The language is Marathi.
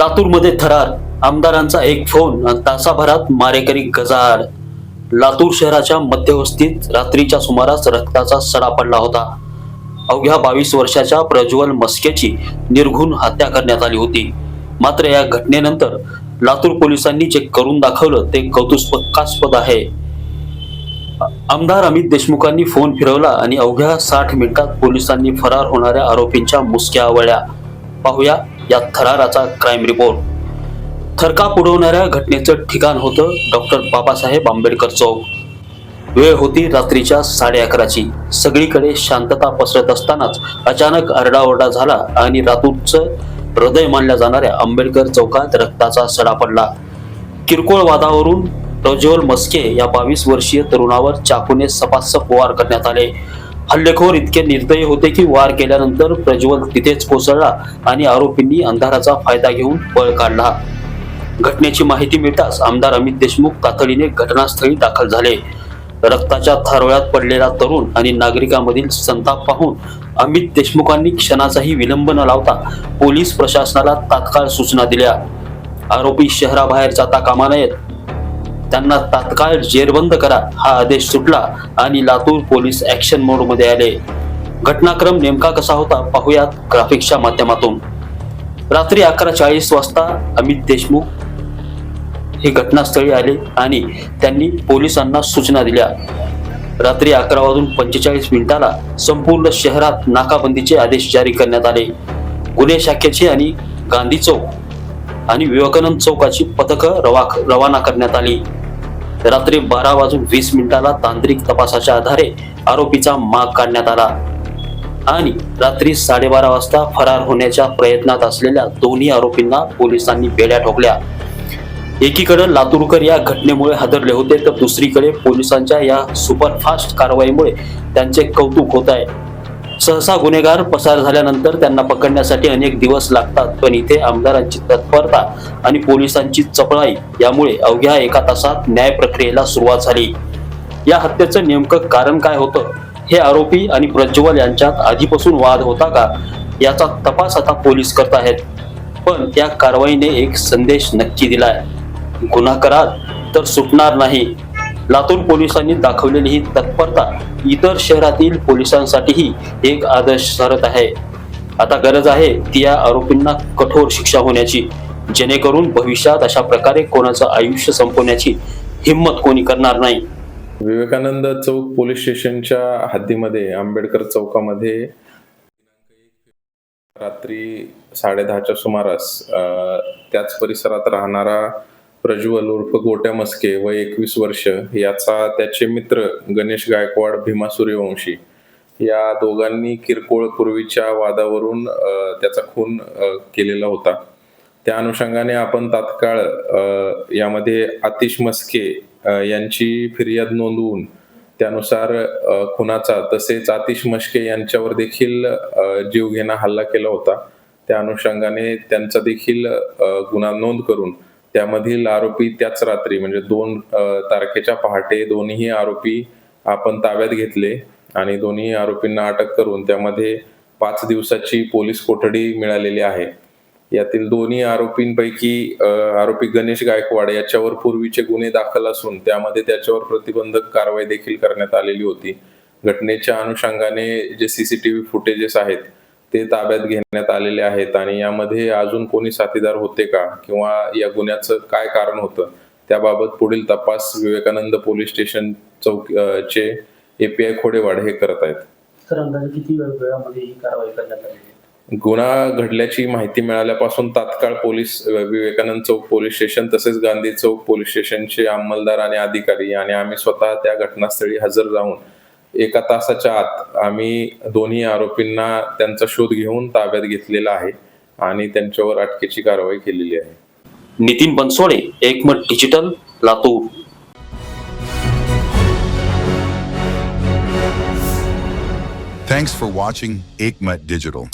लातूरमध्ये थरार. आमदारांचा एक फोन तासाभरात मारेकरी गजाआड. लातूर शहराच्या मध्यवस्तीत रात्रीच्या सुमारास रक्ताचा सडा पडला होता. अवघ्या बावीस वर्षाच्या प्रज्वल मस्केची निर्घुण हत्या करण्यात आली होती. मात्र या घटनेनंतर लातूर पोलिसांनी जे करून दाखवलं ते कौतुकास्पद आहे. आमदार अमित देशमुखांनी फोन फिरवला आणि अवघ्या साठ मिनिटात पोलिसांनी फरार होणाऱ्या आरोपींच्या मुसक्या आवळल्या. पाहूया या थराराचा क्राईम रिपोर्ट थरकाप उडवणाऱ्या घटनेचं ठिकाण होतं डॉक्टर बाबासाहेब आंबेडकर चौक. वेळ होती रात्रीच्या साडे अकराची. सगळीकडे शांतता पसरत असतानाच अचानक आरडाओरडा झाला आणि रातूरचं हृदय मानल्या जाणाऱ्या आंबेडकर चौकात रक्ताचा सडा पडला. किरकोळ वादावरून प्रज्वल मस्के या बावीस वर्षीय तरुणावर चाकूने सपासप वार करण्यात आले. हल्लेखोर इतके निर्दयी होते की वार केल्यानंतर प्रज्वल तिथेच कोसळला आणि आरोपींनी अंधाराचा फायदा घेऊन पळ काढला. घटनेची माहिती मिळताच आमदार अमित देशमुख तातडीने घटनास्थळी दाखल झाले. रक्ताच्या थारोळ्यात पडलेला तरुण आणि नागरिकांमधील संताप पाहून अमित देशमुखांनी क्षणाचाही विलंब न लावता पोलीस प्रशासनाला तात्काळ सूचना दिल्या. आरोपी शहराबाहेर जाता कामा नयेत. त्यांना तात्काळ जेरबंद करा हा आदेश सुटला आणि लातूर पोलीस ऍक्शन मोडमध्ये आले. घटनाक्रम नेमका कसा होता पाहुयात ग्राफिक्सच्या माध्यमातून. रात्री अकरा चाळीस वाजता अमित देशमुख हे घटनास्थळी आले आणि त्यांनी पोलिसांना सूचना दिल्या. रात्री अकरा वाजून पंचेचाळीस मिनिटाला संपूर्ण शहरात नाकाबंदीचे आदेश जारी करण्यात आले. गुन्हे शाखेचे आणि गांधी चौक आणि विवेकानंद चौकाची पथकं रवा रवाना करण्यात आली. रात्री बारा वाजून वीस मिनिटाला तांत्रिक तपासाच्या आधारे आरोपीचा माग काढण्यात आला. आणि रात्री साडेबारा वाजता फरार होण्याच्या प्रयत्नात असलेल्या दोन्ही आरोपींना पोलिसांनी बेड्या ठोकल्या. एकीकडे लातूरकर या घटनेमुळे हादरले होते तर दुसरीकडे पोलिसांच्या या सुपरफास्ट कारवाईमुळे त्यांचे कौतुक होत आहे. सहसा गुन्हेगार पसार झाल्यानंतर त्यांना पकडण्यासाठी अनेक दिवस लागतात पण इथे आमदारांची तत्परता आणि पोलिसांची चपळाई यामुळे अवघ्या एका तासात न्याय प्रक्रियेला सुरुवात झाली. या हत्येचं नेमकं कारण काय होतं? हे आरोपी आणि प्रज्वल यांच्यात आधीपासून वाद होता का? याचा तपास आता पोलीस करत आहेत. पण या कारवाईने एक संदेश नक्की दिलाय. गुन्हा कराल तर सुटणार नाही. लातूर पोलिसांनी दाखवलेली ही तत्परता इतर शहरातील पोलिसांसाठीही एक आदर्श ठरत आहे. आता गरज आहे ती या आरोपींना कठोर शिक्षा होण्याची जेणेकरून भविष्यात अशा प्रकारे कोणाचं आयुष्य संपवण्याची हिंमत कोणी करणार नाही. विवेकानंद चौक पोलीस स्टेशनच्या हद्दीमध्ये आंबेडकर चौकामध्ये रात्री साडेदहाच्या सुमारास त्याच परिसरात राहणारा प्रज्वल उर्फ गोट्या मस्के व एकवीस वर्ष याचा त्याचे मित्र गणेश गायकवाड भीमा सूर्यवंशी. या दोघांनी किरकोळ पूर्वीच्या वादावरून त्याचा खून केलेला होता. त्या अनुषंगाने आपण तात्काळ यामध्ये आतिश मस्के यांची फिर्याद नोंदवून त्यानुसार खुनाचा तसेच आतिश मस्के यांच्यावर देखील जीवघेणा हल्ला केला होता. त्या अनुषंगाने त्यांचा देखील गुन्हा नोंद करून त्यामधील आरोपी त्याच रात्री म्हणजे दोन तारखेच्या पहाटे दोन्ही आरोपी आपण ताब्यात घेतले आणि दोन्ही आरोपींना अटक करून त्यामध्ये पाच दिवसाची पोलीस कोठडी मिळालेली आहे. यातील दोन्ही आरोपींपैकी आरोपी गणेश गायकवाड याच्यावर पूर्वीचे गुन्हे दाखल असून त्यामध्ये त्याच्यावर प्रतिबंधक कारवाई देखील करण्यात आलेली होती. घटनेच्या अनुषंगाने जे सीसीटीव्ही फुटेजेस आहेत ते ताब्यात घेण्यात आलेले आहेत आणि यामध्ये अजून कोणी साथीदार होते का? किंवा या गुन्ह्याचं काय कारण होतं? त्याबाबत पुढील तपास विवेकानंद पोलीस स्टेशन चौक चे एपीआय खोडेवाड हे करत आहेत. तर अंदाजे किती वेळ वेळामध्ये ही कारवाई करण्यात आली गुन्हा घडल्याची माहिती मिळाल्यापासून तात्काळ पोलीस विवेकानंद चौक पोलीस स्टेशन तसेच गांधी चौक पोलीस स्टेशनचे अंमलदार आणि अधिकारी आणि आम्ही स्वतः त्या घटनास्थळी हजर जाऊन एका तासाच्या आत आम्ही दोन्ही आरोपींना त्यांचा शोध घेऊन ताब्यात घेतलेला आहे आणि त्यांच्यावर अटकेची कारवाई केलेली आहे Nitin Bansode Ekmat digital Latur Thanks for watching Aikmat Digital.